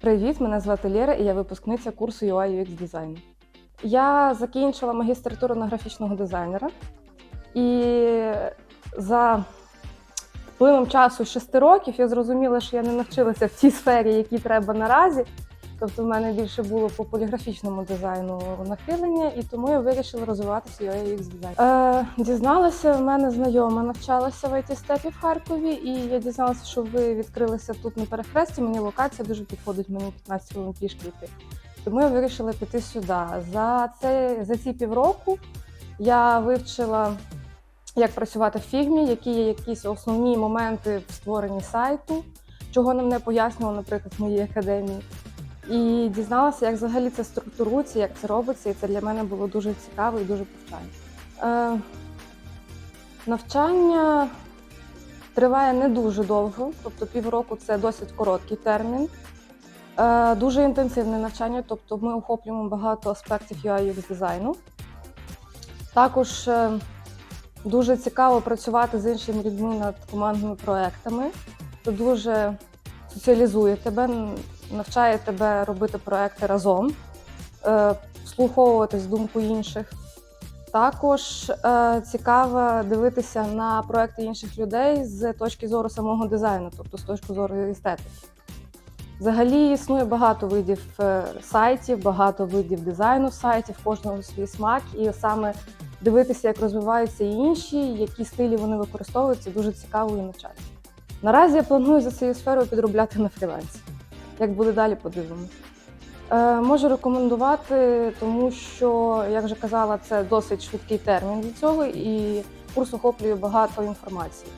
Привіт, мене звати Лєра, і я випускниця курсу UI UX дизайну. Я закінчила магістратуру на графічного дизайнера, і за впливом часу 6 років я зрозуміла, що я не навчилася в тій сфері, якій треба наразі. Тобто в мене більше було по поліграфічному дизайну нахилення, і тому я вирішила розвиватися UX дизайн. Е, дізналася, в мене знайома навчалася в it степі в Харкові, і я дізналася, що ви відкрилися тут на перехресті. Мені локація дуже підходить, мені 15 хвилин пішки йти. Тому я вирішила піти сюди. За, це, за ці півроку я вивчила, як працювати в фігмі, які є якісь основні моменти в створенні сайту, чого нам не пояснювало, наприклад, в моїй академії. І дізналася, як взагалі це структурується, як це робиться, і це для мене було дуже цікаво і дуже повчально. Е, навчання триває не дуже довго, тобто півроку це досить короткий термін. Е, дуже інтенсивне навчання, тобто ми охоплюємо багато аспектів UI UX дизайну. Також е, дуже цікаво працювати з іншими людьми над командними проектами. Це дуже соціалізує тебе, навчає тебе робити проекти разом, е, вслуховуватись думку інших. Також е, цікаво дивитися на проекти інших людей з точки зору самого дизайну, тобто з точки зору естетики. Взагалі існує багато видів е, сайтів, багато видів дизайну сайтів, кожного свій смак, і саме дивитися, як розвиваються інші, які стилі вони використовують, це дуже цікаво і навчально. Наразі я планую за цією сферою підробляти на фрілансі. Як буде далі, подивимося. Е, можу рекомендувати, тому що, як вже казала, це досить швидкий термін для цього, і курс охоплює багато інформації.